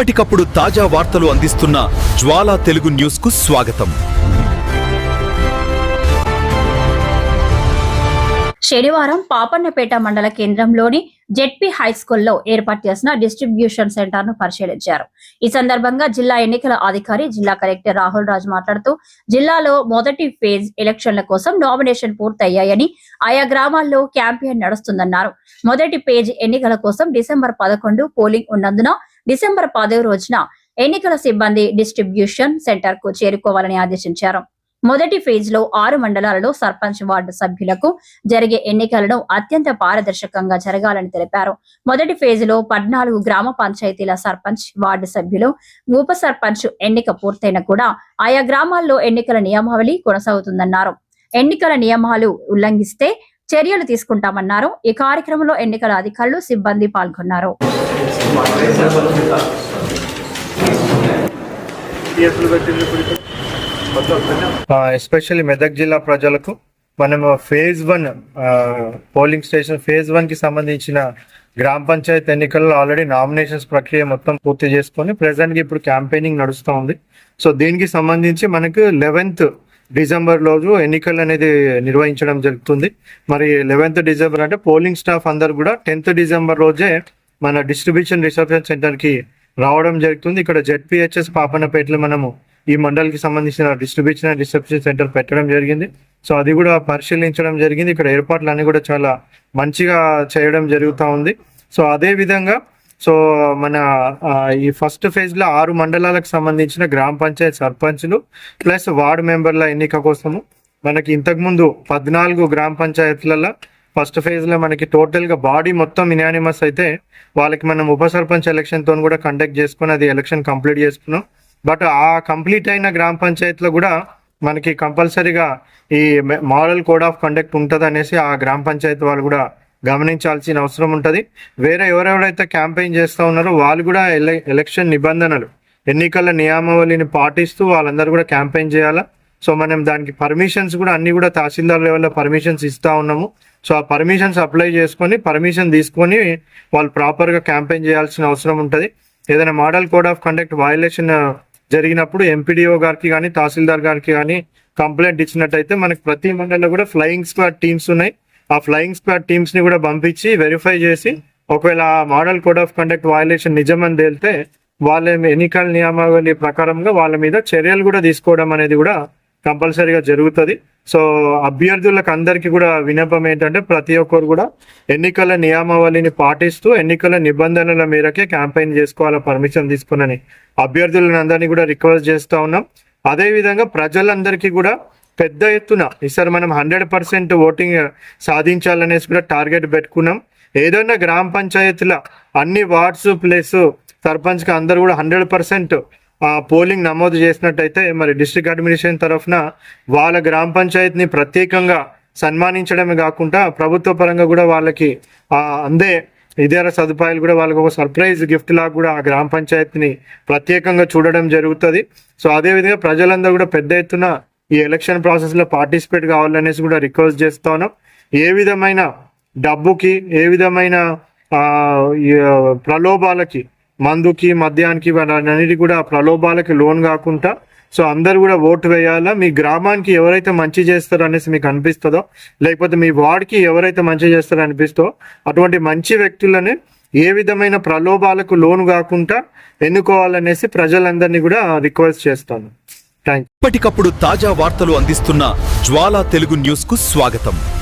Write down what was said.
ఎప్పటికప్పుడు తాజా వార్తలు అందిస్తున్న జ్వాలా తెలుగు న్యూస్కు స్వాగతం. శనివారం పాపన్నపేట మండల కేంద్రంలోని జెడ్పీ హై స్కూల్లో ఏర్పాటు చేసిన డిస్ట్రిబ్యూషన్ సెంటర్ను పరిశీలించారు. ఈ సందర్భంగా జిల్లా ఎన్నికల అధికారి జిల్లా కలెక్టర్ రాహుల్ రాజ్ మాట్లాడుతూ జిల్లాలో మొదటి ఫేజ్ ఎలక్షన్ల కోసం నామినేషన్ పూర్తయ్యాయని ఆయా గ్రామాల్లో క్యాంపెయిన్ నడుస్తుందన్నారు. మొదటి పేజ్ ఎన్నికల కోసం డిసెంబర్ పదకొండు పోలింగ్ ఉన్నందున డిసెంబర్ పదవ రోజున ఎన్నికల సిబ్బంది డిస్ట్రిబ్యూషన్ సెంటర్కు చేరుకోవాలని ఆదేశించారు. మొదటి ఫేజ్లో ఆరు మండలాలలో సర్పంచ్ వార్డు సభ్యులకు జరిగే ఎన్నికలను అత్యంత పారదర్శకంగా జరగాలని తెలిపారు. మొదటి ఫేజ్లో పద్నాలుగు గ్రామ పంచాయతీల సర్పంచ్ వార్డు సభ్యులు ఉప సర్పంచ్ ఎన్నిక పూర్తయిన కూడా ఆయా గ్రామాల్లో ఎన్నికల నియమావళి కొనసాగుతుందన్నారు. ఎన్నికల నియమాలు ఉల్లంఘిస్తే చర్యలు తీసుకుంటామన్నారు. ఈ కార్యక్రమంలో ఎన్నికల అధికారులు సిబ్బంది పాల్గొన్నారు. ఎస్పెషల్లీ మెదక్ జిల్లా ప్రజలకు మనం phase one polling station phase వన్కి సంబంధించిన గ్రామ పంచాయత్ ఎన్నికల్లో ఆల్రెడీ నామినేషన్స్ ప్రక్రియ మొత్తం పూర్తి చేసుకొని ప్రెసెంట్గా ఇప్పుడు క్యాంపెయినింగ్ నడుస్తూ ఉంది. సో దీనికి సంబంధించి మనకు లెవెన్త్ డిసెంబర్ రోజు ఎన్నికలు అనేది నిర్వహించడం జరుగుతుంది. మరి లెవెన్త్ డిసెంబర్ అంటే పోలింగ్ స్టాఫ్ అందరు కూడా టెన్త్ డిసెంబర్ రోజే మన డిస్ట్రిబ్యూషన్ రిసెప్షన్ సెంటర్కి రావడం జరుగుతుంది. ఇక్కడ జెడ్పిహెచ్ఎస్ పాపన్నపేటలో మనము ఈ మండలికి సంబంధించిన డిస్ట్రిబ్యూషన్ అండ్ రిసెప్షన్ సెంటర్ పెట్టడం జరిగింది. సో అది కూడా పరిశీలించడం జరిగింది. ఇక్కడ ఏర్పాట్లు అన్నీ కూడా చాలా మంచిగా చేయడం జరుగుతూ ఉంది. సో అదే విధంగా సో మన ఈ ఫస్ట్ ఫేజ్లో ఆరు మండలాలకు సంబంధించిన గ్రామ పంచాయత్ సర్పంచ్లు ప్లస్ వార్డు మెంబర్ల ఎన్నిక కోసము మనకి ఇంతకుముందు పద్నాలుగు గ్రామ పంచాయతీలలో ఫస్ట్ ఫేజ్లో మనకి టోటల్గా బాడీ మొత్తం ఇనానిమస్ అయితే వాళ్ళకి మనం ఉప సర్పంచ్ ఎలక్షన్తో కూడా కండక్ట్ చేసుకుని అది ఎలక్షన్ కంప్లీట్ చేసుకున్నాం. బట్ ఆ కంప్లీట్ అయిన గ్రామ పంచాయతీలో కూడా మనకి కంపల్సరీగా ఈ మోడల్ కోడ్ ఆఫ్ కండక్ట్ ఉంటుంది అనేసి ఆ గ్రామ పంచాయతీ వాళ్ళు కూడా గమనించాల్సిన అవసరం ఉంటుంది. వేరే ఎవరెవరైతే క్యాంపెయిన్ చేస్తూ ఉన్నారో వాళ్ళు కూడా ఎలక్షన్ నిబంధనలు ఎన్నికల నియామావళిని పాటిస్తూ వాళ్ళందరూ కూడా క్యాంపెయిన్ చేయాలా? సో మనం దానికి పర్మిషన్స్ కూడా అన్ని కూడా తహసీల్దార్ లెవెల్లో పర్మిషన్స్ ఇస్తూ ఉన్నాము. సో ఆ పర్మిషన్స్ అప్లై చేసుకొని పర్మిషన్ తీసుకొని వాళ్ళు ప్రాపర్గా క్యాంపెయిన్ చేయాల్సిన అవసరం ఉంటుంది. ఏదైనా model code of conduct violation జరిగినప్పుడు ఎంపీడీఓ గారికి కానీ తహసీల్దార్ గారికి కానీ కంప్లైంట్ ఇచ్చినట్టయితే మనకి ప్రతి మండలంలో కూడా ఫ్లయింగ్ స్క్వాడ్ టీమ్స్ ఉన్నాయి. ఆ ఫ్లయింగ్ స్క్వాడ్ టీమ్స్ని కూడా పంపించి వెరిఫై చేసి ఒకవేళ ఆ model code of conduct violation నిజమని తేలితే వాళ్ళ ఎన్నికల నియమావళి ప్రకారంగా వాళ్ళ మీద చర్యలు కూడా తీసుకోవడం అనేది కూడా కంపల్సరీగా జరుగుతుంది. సో అభ్యర్థులకు అందరికీ కూడా వినపం ఏంటంటే ప్రతి ఒక్కరు కూడా ఎన్నికల నియమావళిని పాటిస్తూ ఎన్నికల నిబంధనల మేరకే క్యాంపెయిన్ చేసుకోవాలా పర్మిషన్ తీసుకునని అభ్యర్థులను అందరినీ కూడా రిక్వెస్ట్ చేస్తూ ఉన్నాం. అదేవిధంగా ప్రజలందరికీ కూడా పెద్ద ఎత్తున ఈసారి మనం హండ్రెడ్ పర్సెంట్ ఓటింగ్ సాధించాలనేసి కూడా టార్గెట్ పెట్టుకున్నాం. ఏదైనా గ్రామ పంచాయతీల అన్ని వార్డ్స్ ప్లేస్ సర్పంచ్కి అందరూ అందరు కూడా హండ్రెడ్ పర్సెంట్ పోలింగ్ నమోదు చేసినట్టయితే మరి డిస్ట్రిక్ట్ అడ్మినిస్ట్రేషన్ తరఫున వాళ్ళ గ్రామ పంచాయతీని ప్రత్యేకంగా సన్మానించడమే కాకుండా ప్రభుత్వ పరంగా కూడా వాళ్ళకి ఆ, అందే ఇతర సదుపాయాలు కూడా వాళ్ళకి ఒక సర్ప్రైజ్ గిఫ్ట్ లాగా కూడా ఆ గ్రామ పంచాయతీని ప్రత్యేకంగా చూడడం జరుగుతుంది. సో అదే విధంగా ప్రజలందరూ కూడా పెద్ద ఎత్తున ఈ ఎలక్షన్ ప్రాసెస్లో పార్టిసిపేట్ కావాలనేసి కూడా రిక్వెస్ట్ చేస్తాను ఏ విధమైన డబ్బుకి ఏ విధమైన ప్రలోభాలకి మందుకి మద్యానికి అన్నిటి కూడా ప్రలోభాలకి లోన్ కాకుండా సో అందరు కూడా ఓటు వేయాలా? మీ గ్రామానికి ఎవరైతే మంచి చేస్తారో అనేసి మీకు అనిపిస్తుందో లేకపోతే మీ వార్డ్కి ఎవరైతే మంచి చేస్తారో అనిపిస్తో అటువంటి మంచి వ్యక్తులని ఏ విధమైన ప్రలోభాలకు లోను కాకుండా ఎన్నుకోవాలనేసి ప్రజలందరినీ కూడా రిక్వెస్ట్ చేస్తాను. థ్యాంక్ ఎప్పటికప్పుడు తాజా వార్తలు అందిస్తున్న జ్వాలా తెలుగు న్యూస్కు స్వాగతం.